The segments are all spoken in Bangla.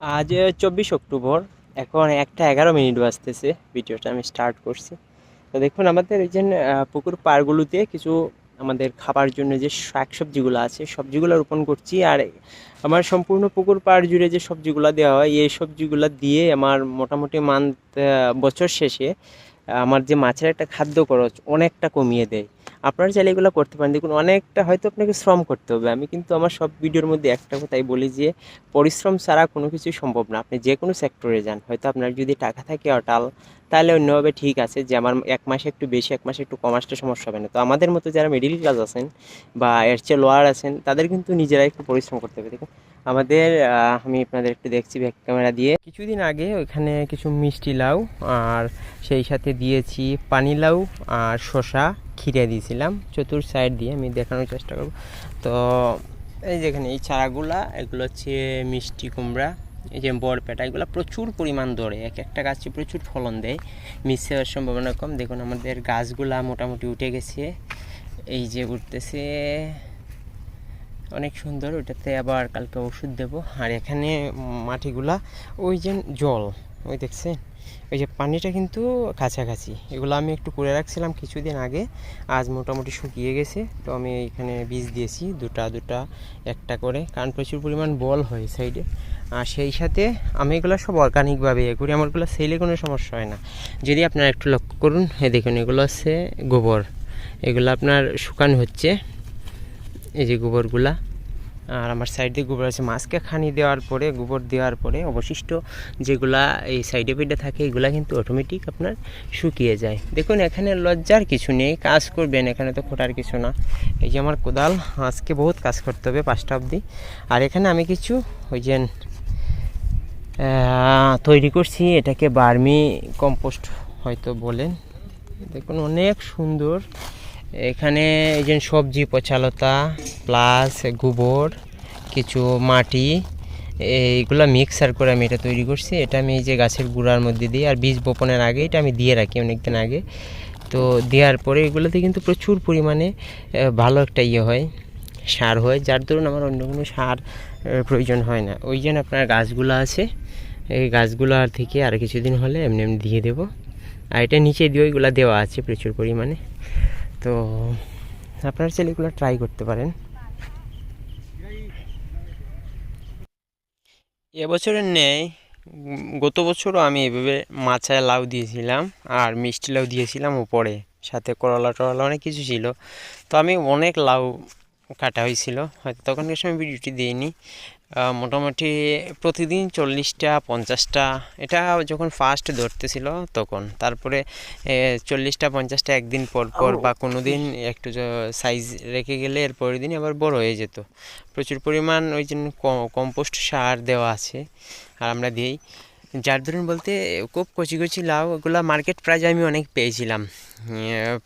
আজ চব্বিশ অক্টোবর। এখন একটা এগারো মিনিট বাজতেছে, ভিডিওটা আমি স্টার্ট করছি। তো দেখুন, আমাদের এই যে পুকুর পাড়গুলোতে কিছু আমাদের খাবার জন্য যে শাক সবজিগুলো আছে, সবজিগুলো রোপণ করছি। আর আমার সম্পূর্ণ পুকুর পাড় জুড়ে যে সবজিগুলো দেওয়া হয়, এই সবজিগুলো দিয়ে আমার মোটামুটি মান্থ বছর শেষে আমার যে মাছের একটা খাদ্য খরচ অনেকটা কমিয়ে দেয়। আপনারা চাইলে এগুলো করতে পারেন। দেখুন, অনেকটা হয়তো আপনাকে শ্রম করতে হবে। আমি কিন্তু আমার সব ভিডিওর মধ্যে একটা কথাই বলি যে, পরিশ্রম ছাড়া কোনো কিছুই সম্ভব না। আপনি যে কোনো সেক্টরে যান। হয়তো আপনার যদি টাকা থাকে অটাল, তাহলে অন্যভাবে ঠিক আছে যে, আমার এক মাসে একটু বেশি, এক মাসে একটু কম আসতে সমস্যা হবে না। তো আমাদের মতো যারা মিডিল ক্লাস আছেন বা এর চেয়ে লোয়ার আছেন, তাদের কিন্তু নিজেরাই একটু পরিশ্রম করতে হবে। দেখুন আমাদের আমি আপনাদের একটু দেখছি ব্যাক ক্যামেরা দিয়ে। কিছুদিন আগে ওইখানে কিছু মিষ্টি লাউ আর সেই সাথে দিয়েছি পানি লাউ আর শসা খিরে দিয়েছিলাম। চতুর সাইড দিয়ে আমি দেখানোর চেষ্টা করব। তো এই যেখানে এই চারাগুলা, এগুলো হচ্ছে মিষ্টি কুমড়া, এই যে বরপেটা এগুলো প্রচুর পরিমাণ ধরে। এক একটা গাছে প্রচুর ফলন দেয়, মিশে হওয়ার সম্ভাবনা কম। দেখুন আমাদের গাছগুলা মোটামুটি উঠে গেছে। এই যে উঠতেছে অনেক সুন্দর ওইটাতে আবার কালকে ওষুধ দেব। আর এখানে মাটিগুলা, ওই যে জল, ওই দেখছেন? ওই যে পানিটা কিন্তু কাছাকাছি। এগুলো আমি একটু করে রাখছিলাম কিছুদিন আগে, আজ মোটামুটি শুকিয়ে গেছে। তো আমি এখানে বীজ দিয়েছি, দুটা দুটা, একটা করে, কারণ প্রচুর পরিমাণ বল হয় সাইডে। আর সেই সাথে আমি এগুলো সব অর্গানিকভাবে ইয়ে করি আমারগুলো সেলে কোনো সমস্যা হয় না। যদি আপনারা একটু লক্ষ্য করুন এই দেখুন এগুলো হচ্ছে গোবর। এগুলো আপনার শুকান হচ্ছে। এই যে গোবরগুলা। আর আমার সাইডে গোবর আছে, মাছকে খানি দেওয়ার পরে, গোবর দেওয়ার পরে অবশিষ্ট যেগুলা এই সাইডে পেডে থাকে, এগুলা কিন্তু অটোমেটিক আপনার শুকিয়ে যায়। দেখুন, এখানে লজ্জার কিছু নেই, কাজ করবেন, এখানে তো খোটার কিছু না। এই যে আমার কোদাল, আজকে বহুত কাজ করতে হবে পাঁচটা অবধি। আর এখানে আমি কিছু ওই যে তৈরি করছি, এটাকে বার্মি কম্পোস্ট হয়তো বলেন। দেখুন, অনেক সুন্দর। এখানে এই যে সবজি পচালতা, প্লাস গোবর, কিছু মাটি, এইগুলো মিক্সার করে আমি এটা তৈরি করছি। এটা আমি এই যে গাছের গুঁড়ার মধ্যে দিই আর বীজ বপনের আগে এটা আমি দিয়ে রাখি অনেকদিন আগে। তো দেওয়ার পরে এগুলোতে কিন্তু প্রচুর পরিমাণে ভালো একটা ইয়ে হয়, সার হয়। যার দরুন আমার অন্য কোনো সার প্রয়োজন হয় না। ওই জন্য আপনার গাছগুলো আছে, এই গাছগুলোর থেকে আর কিছুদিন হলে এমনি এমনি দিয়ে দেবো। আর এটা নিচে দিয়ে ওইগুলো দেওয়া আছে প্রচুর পরিমাণে। তো আপনারা চাইলে এগুলো ট্রাই করতে পারেন। এবছরের নেই গত বছরও আমি এভাবে মাচায় লাউ দিয়েছিলাম আর মিষ্টি লাউ দিয়েছিলাম উপরে, সাথে করলা টরলা অনেক কিছু ছিল। তো আমি অনেক লাউ কাটা হয়েছিল, হয়তো তখনকার সময় ভিডিওটি দিইনি। মোটামুটি প্রতিদিন চল্লিশটা পঞ্চাশটা। এটা যখন ফার্স্ট ধরতেছিল তখন। তারপরে চল্লিশটা পঞ্চাশটা একদিন পর পর বা কোনো দিন একটু সাইজ রেখে গেলে এর পরের দিন আবার বড় হয়ে যেত। প্রচুর পরিমাণ ওই জন্য কম্পোস্ট সার দেওয়া আছে আর আমরা দিই যার ধরুন বলতে খুব কচি কচি লাউ ওগুলো মার্কেট প্রাইস আমি অনেক পেয়েছিলাম।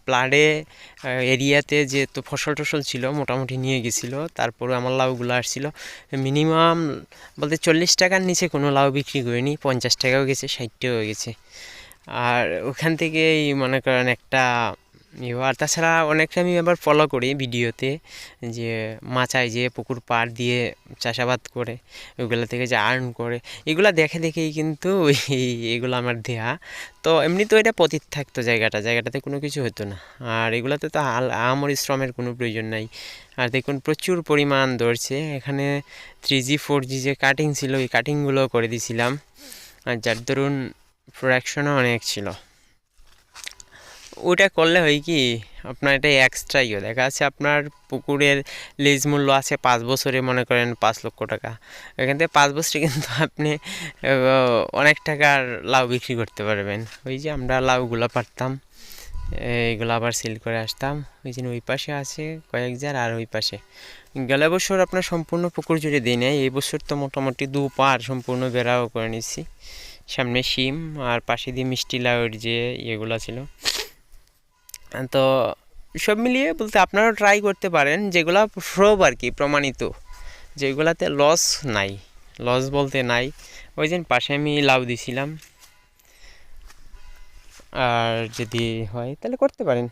প্লাডে এরিয়াতে যে তো ফসল টসল ছিল, মোটামুটি নিয়ে গেছিল, তারপরে আমার লাউগুলো আসছিল। মিনিমাম বলতে চল্লিশ টাকার নিচে কোনো লাউ বিক্রি করিনি, পঞ্চাশ টাকাও গেছে ষাট টাকাও গেছে। আর ওখান থেকেই মনে করেন একটা আর তাছাড়া অনেকটা আমি আবার ফলো করি ভিডিওতে যে মাচায় যে পুকুর পাড় দিয়ে চাষাবাদ করে, ওইগুলো থেকে যে আর্ন করে, এগুলো দেখে দেখেই কিন্তু এগুলো আমার দেয়া। তো এমনি তো এটা পতিত থাকতো জায়গাটা, জায়গাটাতে কোনো কিছু হতো না। আর এগুলোতে তো আহামরি শ্রমের কোনো প্রয়োজন নাই। আর দেখুন প্রচুর পরিমাণ ধরছে। এখানে থ্রি জি ফোর জি যে কাটিং ছিল, ওই কাটিংগুলো করে দিয়েছিলাম আর যার দরুন প্রোডাকশনও অনেক ছিল। ওটা করলে হয় কি, আপনার এটা এক্সট্রা ইয়ে। দেখা যাচ্ছে আপনার পুকুরের লিজ মূল্য আছে পাঁচ বছরে, মনে করেন পাঁচ লক্ষ টাকা। এখান থেকে পাঁচ বছরে কিন্তু আপনি অনেক টাকার লাউ বিক্রি করতে পারবেন। ওই যে আমরা লাউগুলো পারতাম এইগুলো আবার সিল করে আসতাম। ওই জন্য ওই পাশে আছে কয়েক জার আর ওই পাশে। গেলে বছর আপনার সম্পূর্ণ পুকুর জুড়ে দিই নাই। এই বছর তো মোটামুটি দু পার সম্পূর্ণ বেড়াও করে নিচ্ছি সামনে শিম আর পাশে দিয়ে মিষ্টি লাউয়ের যে ইয়েগুলো ছিল তো সব মিলিয়ে বলতে আপনারাও ট্রাই করতে পারেন, যেগুলো সব আর কি প্রমাণিত, যেগুলাতে লস নাই। লস বলতে নাই। ওই দিন পাশে আমি লাউ দিছিলাম। আর যদি হয় তাহলে করতে পারেন।